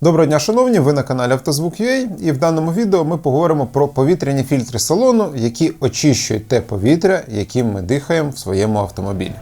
Доброго дня, шановні! Ви на каналі Автозвук.ua і в даному відео ми поговоримо про повітряні фільтри салону, які очищують те повітря, яким ми дихаємо в своєму автомобілі.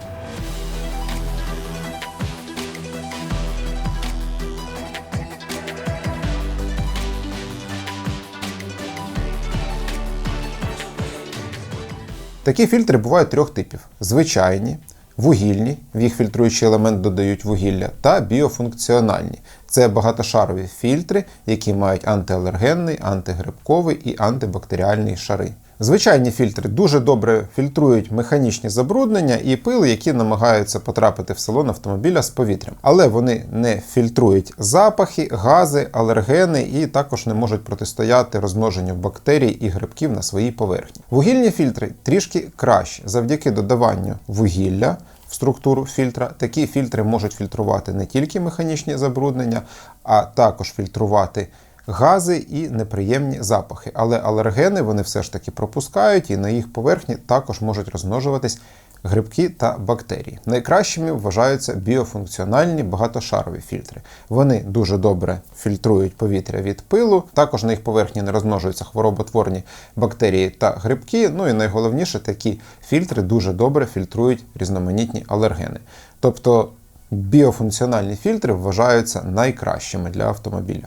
Такі фільтри бувають трьох типів: звичайні, вугільні, в їх фільтруючий елемент додають вугілля, та біофункціональні. Це багатошарові фільтри, які мають антиалергенний, антигрибковий і антибактеріальний шари. Звичайні фільтри дуже добре фільтрують механічні забруднення і пил, які намагаються потрапити в салон автомобіля з повітрям. Але вони не фільтрують запахи, гази, алергени і також не можуть протистояти розмноженню бактерій і грибків на своїй поверхні. Вугільні фільтри трішки кращі завдяки додаванню вугілля. В структуру фільтра такі фільтри можуть фільтрувати не тільки механічні забруднення, а також фільтрувати гази і неприємні запахи. Але алергени вони все ж таки пропускають, і на їх поверхні також можуть розмножуватись грибки та бактерії. Найкращими вважаються біофункціональні багатошарові фільтри. Вони дуже добре фільтрують повітря від пилу, також на їх поверхні не розмножуються хвороботворні бактерії та грибки. Ну і найголовніше, такі фільтри дуже добре фільтрують різноманітні алергени. Тобто біофункціональні фільтри вважаються найкращими для автомобіля.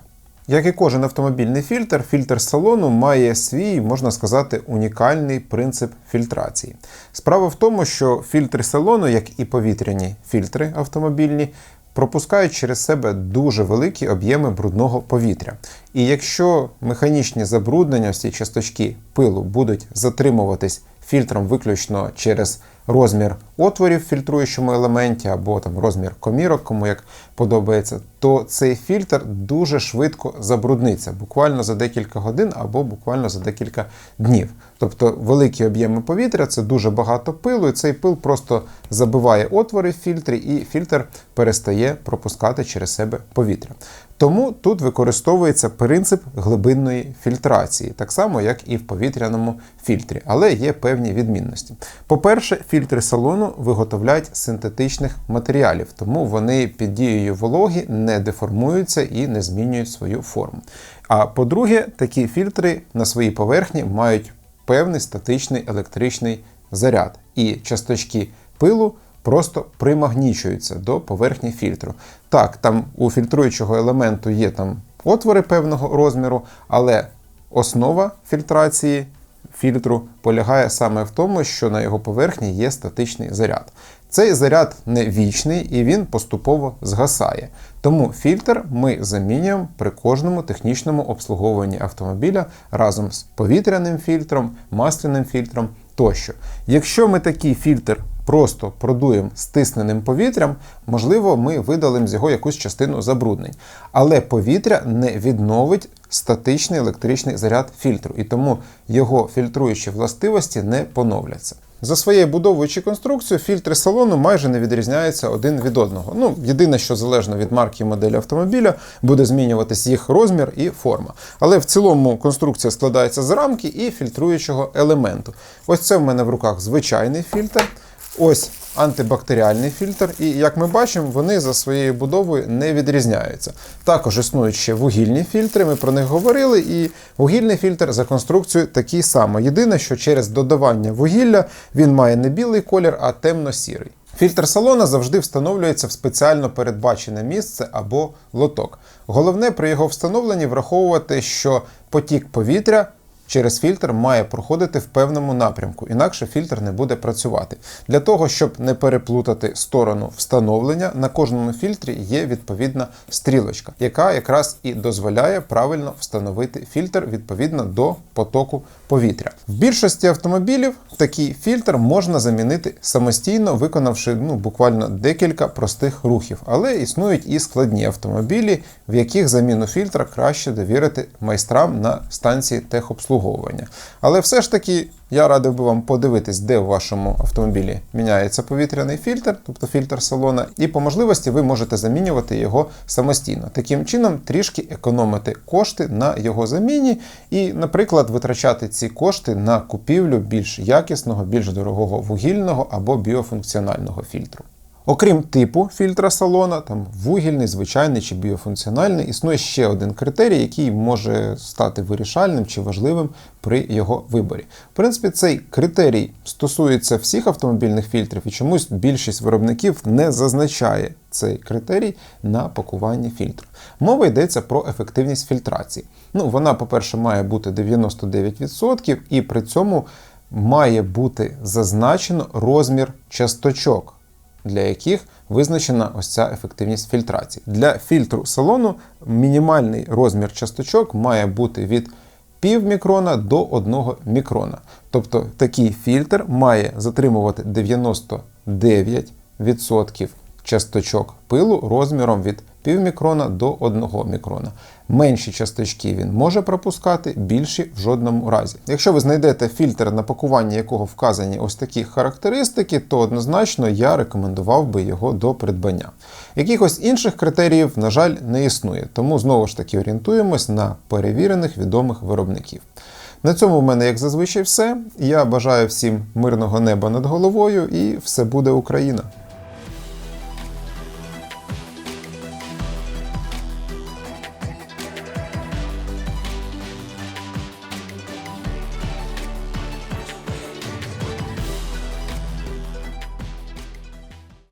Як і кожен автомобільний фільтр, фільтр салону має свій, можна сказати, унікальний принцип фільтрації. Справа в тому, що фільтри салону, як і повітряні фільтри автомобільні, пропускають через себе дуже великі об'єми брудного повітря. І якщо механічні забруднення, ці часточки пилу будуть затримуватись фільтром виключно через розмір отворів в фільтруючому елементі або там розмір комірок, кому як подобається, то цей фільтр дуже швидко забрудниться, буквально за декілька годин або буквально за декілька днів. Тобто великі об'єми повітря це дуже багато пилу, і цей пил просто забиває отвори в фільтрі, і фільтр перестає пропускати через себе повітря. Тому тут використовується принцип глибинної фільтрації, так само, як і в повітряному фільтрі, але є певні відмінності. По-перше, фільтри салону виготовляють синтетичних матеріалів, тому вони під дією вологі не деформуються і не змінюють свою форму. А по-друге, такі фільтри на своїй поверхні мають певний статичний електричний заряд, і часточки пилу просто примагнічуються до поверхні фільтру. Так, там у фільтруючого елементу є там отвори певного розміру, але основа фільтрації фільтру полягає саме в тому, що на його поверхні є статичний заряд. Цей заряд не вічний і він поступово згасає. Тому фільтр ми замінюємо при кожному технічному обслуговуванні автомобіля разом з повітряним фільтром, масляним фільтром тощо. Якщо ми такий фільтр просто продуємо стисненим повітрям, можливо, ми видалимо з його якусь частину забруднень. Але повітря не відновить статичний електричний заряд фільтру, і тому його фільтруючі властивості не поновляться. За своєю будовою чи конструкцією фільтри салону майже не відрізняються один від одного. Ну, єдине, що залежно від марки і моделі автомобіля, буде змінюватись їх розмір і форма. Але в цілому конструкція складається з рамки і фільтруючого елементу. Ось це в мене в руках звичайний фільтр. Ось антибактеріальний фільтр, і як ми бачимо, вони за своєю будовою не відрізняються. Також існують ще вугільні фільтри, ми про них говорили, і вугільний фільтр за конструкцією такий самий. Єдине, що через додавання вугілля він має не білий колір, а темно-сірий. Фільтр салона завжди встановлюється в спеціально передбачене місце або лоток. Головне при його встановленні враховувати, що потік повітря через фільтр має проходити в певному напрямку, інакше фільтр не буде працювати. Для того, щоб не переплутати сторону встановлення, на кожному фільтрі є відповідна стрілочка, яка якраз і дозволяє правильно встановити фільтр відповідно до потоку повітря. В більшості автомобілів такий фільтр можна замінити самостійно, виконавши ну, буквально декілька простих рухів, але існують і складні автомобілі, в яких заміну фільтра краще довірити майстрам на станції техобслуговування обслуговування. Але все ж таки я радив би вам подивитись, де у вашому автомобілі міняється повітряний фільтр, тобто фільтр салона, і по можливості ви можете замінювати його самостійно. Таким чином, трішки економити кошти на його заміні і, наприклад, витрачати ці кошти на купівлю більш якісного, більш дорогого вугільного або біофункціонального фільтру. Окрім типу фільтра салона, там вугільний, звичайний чи біофункціональний, існує ще один критерій, який може стати вирішальним чи важливим при його виборі. В принципі, цей критерій стосується всіх автомобільних фільтрів, і чомусь більшість виробників не зазначає цей критерій на пакуванні фільтру. Мова йдеться про ефективність фільтрації. Ну, вона, по-перше, має бути 99%, і при цьому має бути зазначено розмір часточок, для яких визначена ось ця ефективність фільтрації. Для фільтру салону мінімальний розмір часточок має бути від пів мікрона до 1 мікрона. Тобто такий фільтр має затримувати 99% часточок пилу розміром від півмікрона до 1 мікрона. Менші часточки він може пропускати, більші в жодному разі. Якщо ви знайдете фільтр, на пакуванні якого вказані ось такі характеристики, то однозначно я рекомендував би його до придбання. Якихось інших критеріїв, на жаль, не існує, тому знову ж таки орієнтуємось на перевірених відомих виробників. На цьому в мене, як зазвичай, все. Я бажаю всім мирного неба над головою і все буде Україна!